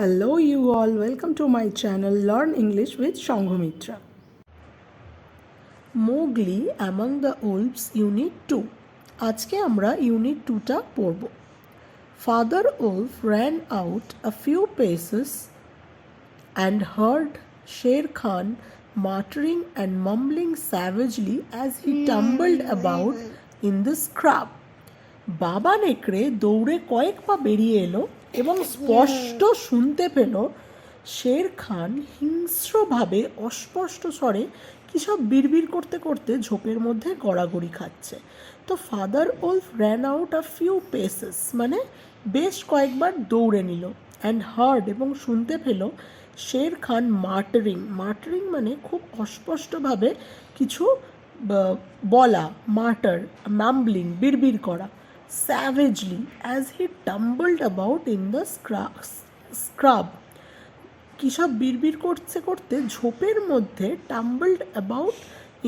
Hello, you all. Welcome to my channel Learn English with Shanghamitra. Mowgli Among the Wolves Unit 2 আজকে আমরা unit টুটা পড়ব father wolf ran out a few paces and heard Sher Khan muttering and mumbling savagely as he tumbled about in the scrub. বাবা নেকড়ে দৌড়ে কয়েক পা বেরিয়ে এলো এবং স্পষ্ট শুনতে পেল শের খান হিংস্রভাবে, অস্পষ্ট স্বরে কিসব সব বিড়বিড় করতে করতে ঝোপের মধ্যে গড়াগড়ি খাচ্ছে। তো father wolf ran out a few paces মানে বেশ কয়েকবার দৌড়ে নিল অ্যান্ড হার্ড এবং শুনতে পেল শের খান মার্টারিং। মার্টারিং মানে খুব অস্পষ্টভাবে কিছু বলা, মার্টার ম্যাম্বলিং বিড়বিড় করা। Savagely as he tumbled about in the scrub. কী সব বিড়বিড় করতে করতে ঝোপের মধ্যে tumbled about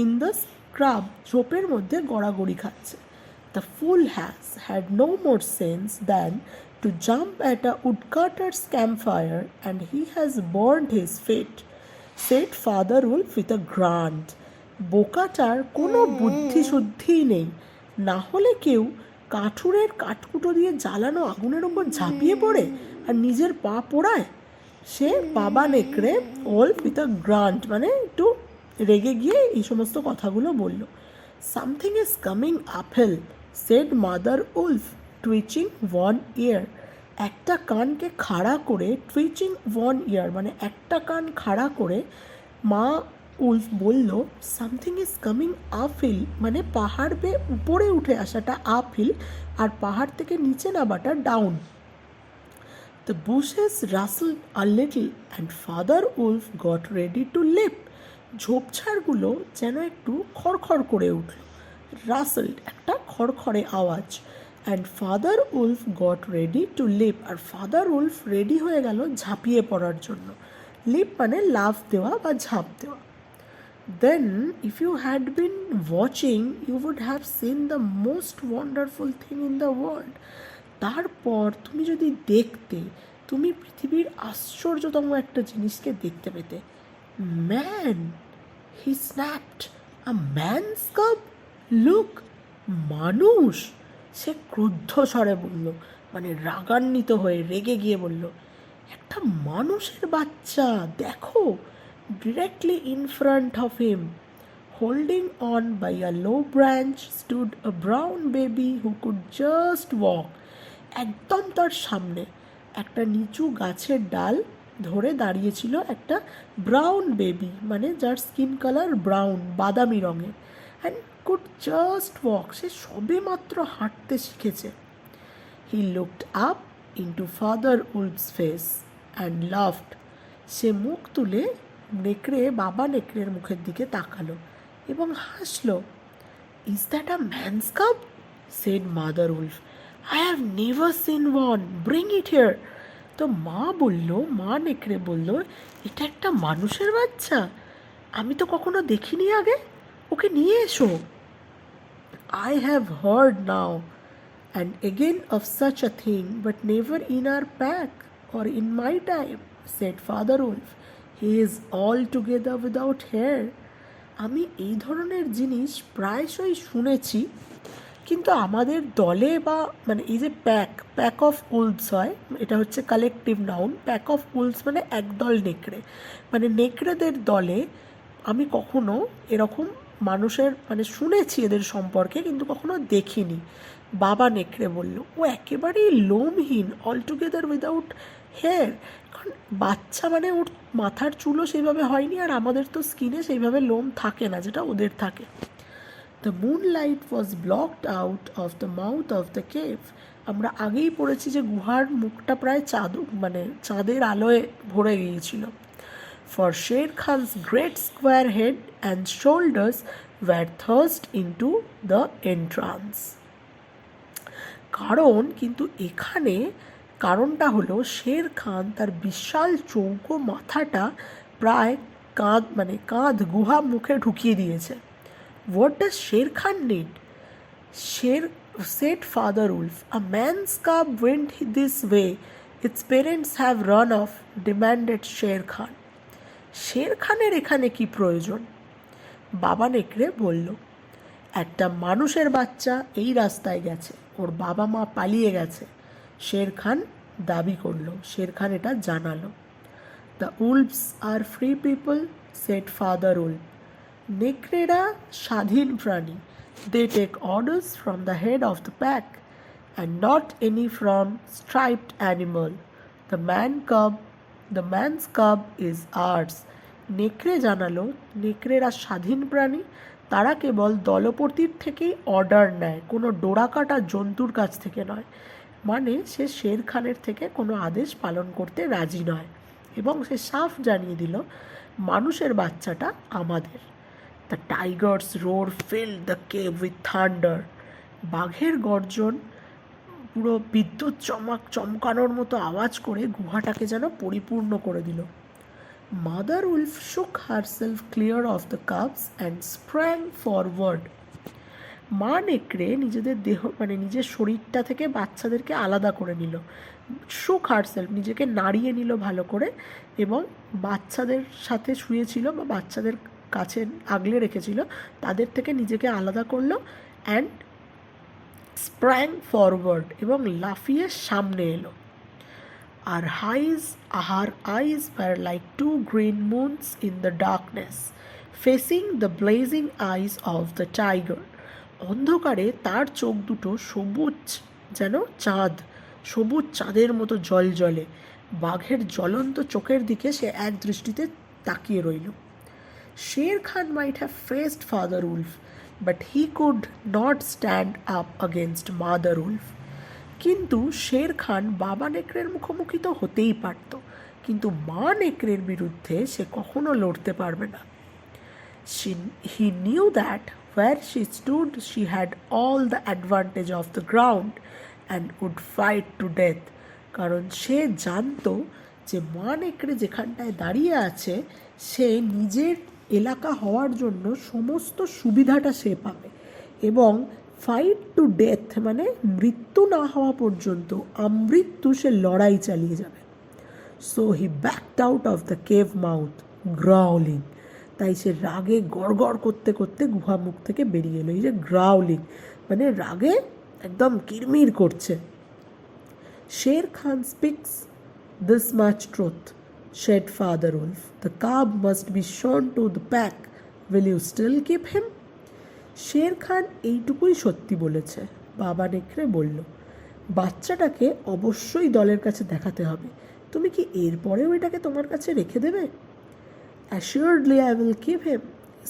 in the scrub ঝোপের মধ্যে গড়াগড়ি খাচ্ছে। The fool has had no more sense than to jump at a woodcutter's camp fire and he has burned his feet said father wolf with a grunt বোকাটার কোনো বুদ্ধি শুদ্ধিই নেই। না হলে কেউ কাঠুরের কাঠকুটো দিয়ে জ্বালানো আগুনের ওপর ঝাঁপিয়ে পড়ে আর নিজের পা পোড়ায়। সে বাবা নেকড়ে উইথ আ গ্রান্ট মানে একটু রেগে গিয়ে এই সমস্ত কথাগুলো বলল। Something is coming uphill said mother wolf, twitching one ear. একটা কানকে খাড়া করে, টুইচিং ওয়ান ইয়ার মানে একটা কান খাড়া করে মা উলফ বলল সামথিং ইজ কামিং আপহিল মানে পাহাড় বেয়ে উপরে উঠে আসাটা আপহিল আর পাহাড় থেকে নিচে নামাটা down The bushes rustled a little and Father Wolf got ready to leap. ঝোপঝাড়গুলো যেন একটু খড়খড় করে উঠল। রাসেলড একটা খড়খড়ে আওয়াজ। And father wolf got ready to leap R father Wolf ready হয়ে গেল ঝাঁপিয়ে পড়ার জন্য। লিপ মানে লাফ দেওয়া বা ঝাঁপ দেওয়া। Then, if you had been watching, you would have seen the most wonderful thing in the world. তারপর তুমি যদি দেখতে, তুমি পৃথিবীর আশ্চর্যতম একটা জিনিসকে দেখতে পেতে। Man he snapped a man's cub look মানুষ। সে ক্রুদ্ধ স্বরে বলল মানে রাগান্বিত হয়ে রেগে গিয়ে বলল, একটা মানুষের বাচ্চা, দেখো। Directly in front of him holding on by a low branch stood a brown baby who could just walk একদম তার সামনে একটা নিচু গাছের ডাল ধরে দাঁড়িয়েছিল একটা ব্রাউন বেবি মানে যার স্কিন কালার ব্রাউন বাদামি রঙের অ্যান্ড কুড জাস্ট ওয়াক সে সবে মাত্র হাঁটতে শিখেছে। He looked up into father wolf's face and laughed সে মুখ তুলে নেকড়ে বাবা নেকড়ের মুখের দিকে তাকালো এবং হাসলো। Is that a man's cub said mother wolf I have never seen one bring it here তো মা বলল মা নেকড়ে বলল এটা একটা মানুষের বাচ্চা। আমি তো কখনো দেখিনি আগে। ওকে নিয়ে এসো। I have heard now and again of such a thing, but never in our pack or in my time, said Father Wolf. He is altogether without hair. আমি এই ধরনের জিনিস প্রায়শই শুনেছি, কিন্তু আমাদের দলে বা মানে এই যে প্যাক প্যাক অফ উলস হয়, এটা হচ্ছে collective noun pack of wolves মানে একদল নেকড়ে মানে নেকড়েদের দলে আমি কখনো এরকম মানুষের মানে শুনেছি এদের সম্পর্কে, কিন্তু কখনো দেখিনি বাবা নেকড়ে বলল, ও একেবারেই লোমহীন অলটুগেদার উইদাউট হেয়ার কারণ বাচ্চা মানে ওর মাথার চুলও সেইভাবে হয়নি আর আমাদের তো স্কিনে সেইভাবে লোম থাকে না, যেটা ওদের থাকে। The moonlight was blocked out of the mouth of the cave আমরা আগেই পড়েছি যে গুহার মুখটা প্রায় চাঁদ মানে চাঁদের আলোয় ভরে গিয়েছিল। For Shere Khan's great square head and shoulders were thrust into the entrance কারণ কিন্তু এখানে কারণটা হলো শের খান তার বিশাল চৌকো মাথাটা প্রায় কাঁধ মানে কাঁধ গুহা মুখে ঢুকিয়ে দিয়েছে। What does Shere Khan need Shere said father wolf a man's cub went this way its parents have run off demanded Shere Khan. Shere খানের এখানে কি প্রয়োজন? বাবা নেকড়ে বলল, একটা মানুষের বাচ্চা এই রাস্তায় গেছে। ওর বাবা মা পালিয়ে গেছে। শের খান দাবি করল। শের খান এটা জানালো। The wolves are free people said father wolf নেকড়েরা স্বাধীন প্রাণী। They take orders from the head of the pack and not any from striped animal the man cub the man's cub is ours নেকড়ে জানালো, নেকড়েরা স্বাধীন প্রাণী। তারা কেবল দলপতির থেকেই order নেয়। কোনো ডোরাকাটা জন্তুর কাছ থেকে নয়। মানে সে শের খানের থেকে কোনো আদেশ পালন করতে রাজি নয় এবং সে সাফ জানিয়ে দিল, মানুষের বাচ্চাটা আমাদের। The tiger's roar fill the cave with thunder বাঘের গর্জন পুরো বিদ্যুৎ চমক চমকানোর মতো আওয়াজ করে গুহাটাকে যেন পরিপূর্ণ করে দিল। Mother wolf shook herself clear of the cubs and sprang forward মা নেকড়ে নিজেদের দেহ মানে নিজের শরীরটা থেকে বাচ্চাদেরকে আলাদা করে নিল শুক হারসেলফ নিজেকে নাড়িয়ে নিল ভালো করে এবং বাচ্চাদের সাথে শুয়েছিল বা বাচ্চাদের কাছে আগলে রেখেছিল, তাদের থেকে নিজেকে আলাদা করল অ্যান্ড স্প্র্যাং ফরওয়ার্ড এবং লাফিয়ে সামনে এলো আর his her eyes were like two green moons in the darkness facing the blazing eyes of the tiger. অন্ধকারে তার চোখ দুটো সবুজ যেন চাঁদ, সবুজ চাঁদের মতো জল জলে। বাঘের জ্বলন্ত চোখের দিকে সে এক দৃষ্টিতে তাকিয়ে রইল। Shere Khan might have faced father wolf but he could not stand up against mother wolf কিন্তু শের খান বাবা নেকড়ের মুখোমুখি তো হতেই পারত, কিন্তু মা নেকড়ের বিরুদ্ধে সে কখনো লড়তে পারবে না। he knew that where she stood, she had all the advantage of the ground and would fight to death. কারণ সে জানতো যে মা নেকড়ে যেখানটায় দাঁড়িয়ে আছে, সে নিজের এলাকা হওয়ার জন্য সমস্ত সুবিধাটা সে পাবে এবং ফাইট টু ডেথ মানে মৃত্যু না হওয়া পর্যন্ত আমৃত্যু সে লড়াই চালিয়ে যাবে। So he backed out of the cave mouth growling তাই সে রাগে গড়গড় করতে করতে গুহা মুখ থেকে বেরিয়ে এলো। এই যে গ্রাউলিং মানে রাগে একদম কিরমির করছে। Shere Khan speaks this much truth said father wolf the cub must be shown to the pack will you still keep him Shere Khan এইটুকুই সত্যি বলেছে। বাবা নেকড়ে বলল, বাচ্চাটাকে অবশ্যই দলের কাছে দেখাতে হবে। তুমি কি এরপরেও এটাকে তোমার কাছে রেখে দেবে? Assuredly I will keep him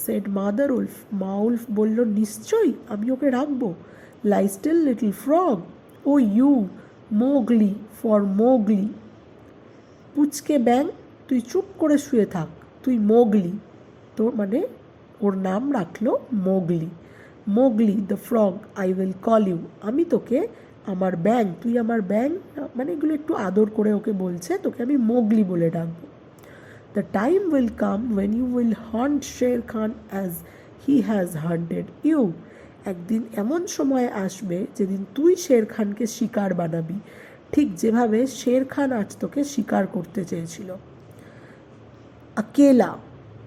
said mother wolf মা উলফ বলল, নিশ্চয়ই, আমি ওকে রাখব। Lie still little frog O you Mowgli for Mowgli পুচকে ব্যাং তুই চুপ করে শুয়ে থাক, তুই মোগলি তোর মানে ওর নাম রাখল Mowgli Mowgli the frog I will call you আমি তোকে আমার ব্যাং তুই আমার ব্যাং মানে এগুলো একটু আদর করে ওকে বলছে, তোকে আমি মোগলি বলে ডাকবো। The time will come when you will hunt Sher Khan as he has hunted you একদিন এমন সময় আসবে যেদিন তুই শের খানকে শিকার বানাবি ঠিক যেভাবে শের খান আজ তোকে শিকার করতে চেয়েছিল Akela,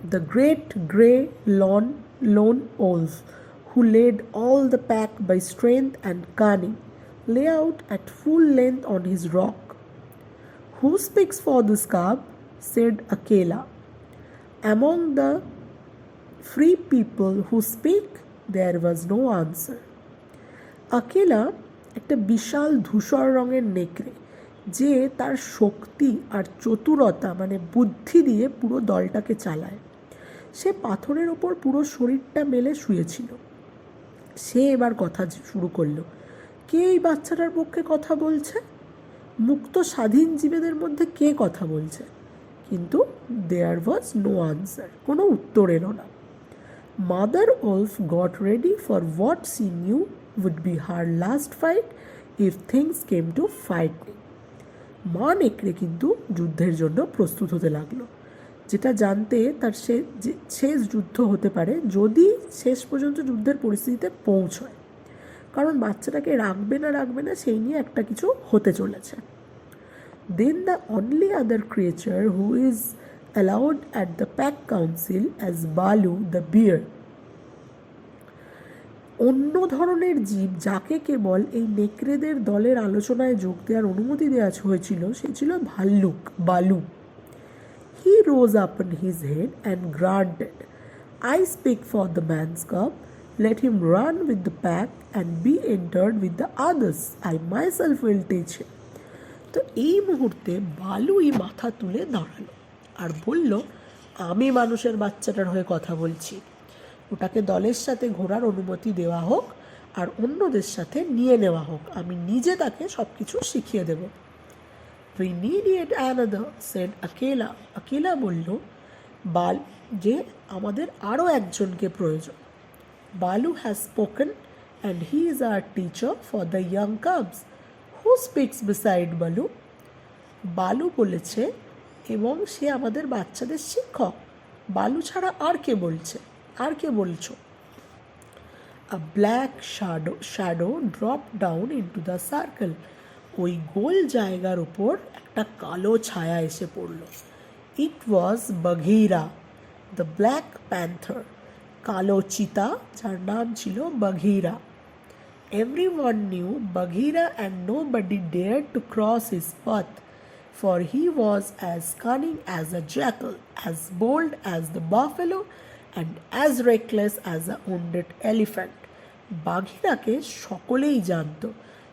the great grey lone, lone wolf, who led all the pack by strength and cunning, lay out at full length on his rock. Who speaks for this cub? Said Akela. Among the free people who speak, there was no answer. আকেলা একটা বিশাল ধূসর রঙের নেকড়ে যে তার শক্তি আর চতুরতা মানে বুদ্ধি দিয়ে পুরো দলটাকে চালায় সে পাথরের ওপর পুরো শরীরটা মেলে শুয়েছিল সে এবার কথা শুরু করল কে এই বাচ্চাটার পক্ষে কথা বলছে মুক্ত স্বাধীন জীবেদের মধ্যে কে কথা বলছে কিন্তু দেয়ার ওয়াজ নো আনসার কোনো উত্তর এলো না। Mother wolf got ready for what she knew would be her last fight if things came to fight মা নেকড়ে কিন্তু যুদ্ধের জন্য প্রস্তুত হতে লাগল। যেটা জানতে তার সে শেষ যুদ্ধ হতে পারে যদি শেষ পর্যন্ত যুদ্ধের পরিস্থিতিতে পৌঁছয়। কারণ বাচ্চাটাকে রাখবে না রাখবে না, সেই নিয়ে একটা কিছু হতে চলেছে। Then the only other creature who is allowed at the pack council as Balu, the bear. অন্য ধরনের জীব যাকে কেবল এই নেকড়েদের দলের আলোচনায় যোগ দেওয়ার অনুমতি দেওয়া হয়েছিল, সে ছিল ভাল্লুক, Baloo. He rose up on his head and grunted I speak for the man's cub him run with the pack and be entered with the others I myself will teach him তো এই মুহূর্তে বালুই মাথা তুলে দাঁড়াল আর বলল, আমি মানুষের বাচ্চাটার হয়ে কথা বলছি। ওটাকে দলের সাথে ঘোরার অনুমতি দেওয়া হোক আর অন্যদের সাথে নিয়ে নেওয়া হোক। আমি নিজে তাকে সব কিছু শিখিয়ে দেব। We need yet another said Akela. Akela বলল, বাল, যে আমাদের আরও একজনকে প্রয়োজন। Baloo has spoken and he is our teacher for the young cubs who speaks beside Baloo. Baloo বলেছে, এবং সে আমাদের বাচ্চাদের শিক্ষক। বালু ছাড়া আর কে বলছে? আর কে বলছো? A black shadow shadow drop down into the circle ওই গোল জায়গার উপর একটা কালো ছায়া এসে পড়ল। It was Bagheera the black panther কালো চিতা, যার নাম ছিল Bagheera Everyone knew Bagheera and nobody dared to cross his path, for he was as cunning as a jackal, as bold as the buffalo, and as reckless as a wounded elephant. বাঘিরাকে সকলেই জানতো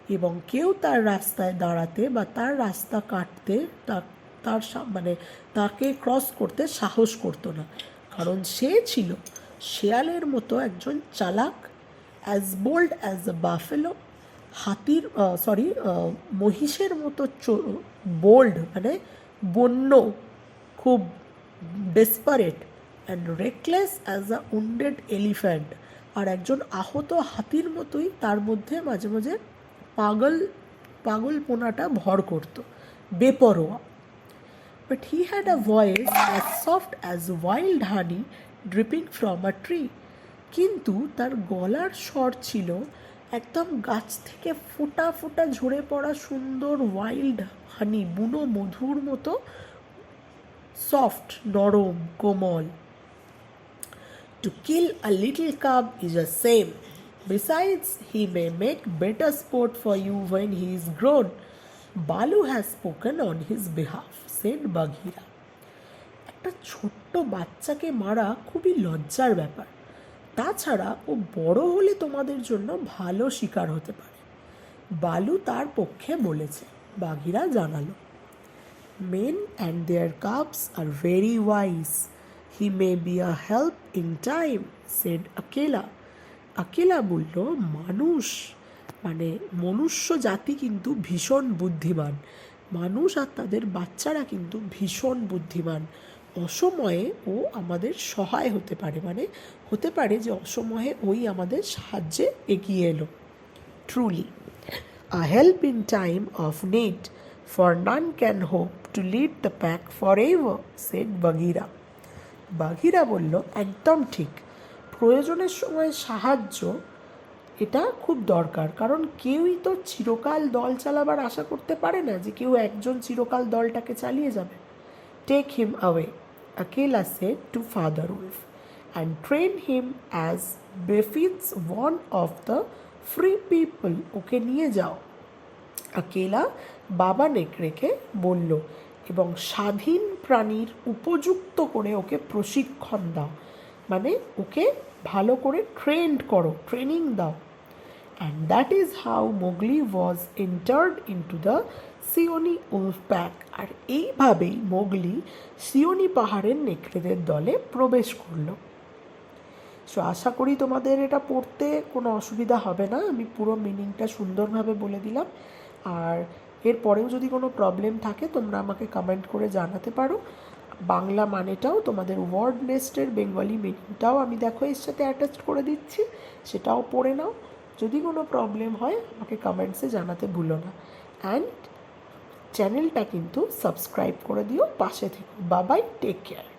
এবং কেউ তার রাস্তায় দাঁড়াতে বা তার রাস্তা কাটতে তার মানে তাকে ক্রস করতে সাহস করতো না কারণ সে ছিল শেয়ালের মতো একজন চালাক as bold as a buffalo হাতির সরি মহিষের মতো বোল্ড মানে বন্য, খুব desperate and reckless as a wounded elephant আর একজন আহত হাতির মতোই তার মধ্যে মাঝে মাঝে পাগল, পাগলপোনাটা ভর করতো, বেপরোয়া। But he had a voice as soft as wild honey dripping from a tree. কিন্তু তার গলার স্বর ছিল একদম গাছ থেকে ফোটা ফোটা ঝরে পড়া সুন্দর ওয়াইল্ড হানি বুনো মধুর মতো সফট নরম, কোমল। To kill a little cub is a shame besides he may make better sport for you when he is grown Baloo has spoken on his behalf said Bagheera একটা ছোট্ট বাচ্চাকে মারা খুবই লজ্জার ব্যাপার। তাছাড়া ও বড় হলে তোমাদের জন্য ভালো শিকার হতে পারে বালু তার পক্ষে বলেছে, বাঘিরা জানালো men and their cubs are very wise. He may be a help in time said Akela. Akela বলল, মানুষ মানে মনুষ্য জাতি কিন্তু ভীষণ বুদ্ধিমান মানুষ আর তাদের বাচ্চারা কিন্তু ভীষণ বুদ্ধিমান অসময়ে ও আমাদের সহায় হতে পারে। মানে হতে পারে যে অসময়ে ওই আমাদের সাহায্যে এগিয়ে এলো। Truly. A help in time of need, for none can hope to lead the pack forever, said Bagheera. বাঘিরা বলল একদম ঠিক। প্রয়োজনের সময় সাহায্য এটা খুব দরকার। কারণ কেউই তো চিরকাল দল চালাবার আশা করতে পারে না যে কেউ একজন চিরকাল দলটাকে চালিয়ে যাবে। Take him away Akela said to Father Wolf and train him as befits one of the free people okay নিয়ে যাও। আকেলা বাবা নেকড়েকে বলল, এবং স্বাধীন প্রাণীর উপযুক্ত করে ওকে প্রশিক্ষণ দাও। মানে ওকে ভালো করে ট্রেন্ড করো ট্রেনিং দাও। And that is how Mowgli was entered into the Seoni wolf pack আর এইভাবেই মোগলি সিওনি পাহাড়ের নেকড়েদের দলে প্রবেশ করল। সো আশা করি তোমাদের এটা পড়তে কোনো অসুবিধা হবে না। আমি পুরো মিনিংটা সুন্দরভাবে বলে দিলাম। আর এরপরেও যদি কোনো প্রবলেম থাকে, তোমরা আমাকে কমেন্ট করে জানাতে পারো। বাংলা মানেটাও তোমাদের ওয়ার্ড নেস্টের বেঙ্গলি মিনিংটাও আমি দেখো, এর সাথে অ্যাটাচ করে দিচ্ছি। সেটাও পড়ে নাও। যদি কোনো প্রবলেম হয়, আমাকে কমেন্টসে জানাতে ভুলো না। অ্যান্ড চ্যানেলটা কিন্তু সাবস্ক্রাইব করে দিও পাশে থেকো। বাবাই টেক কেয়ার।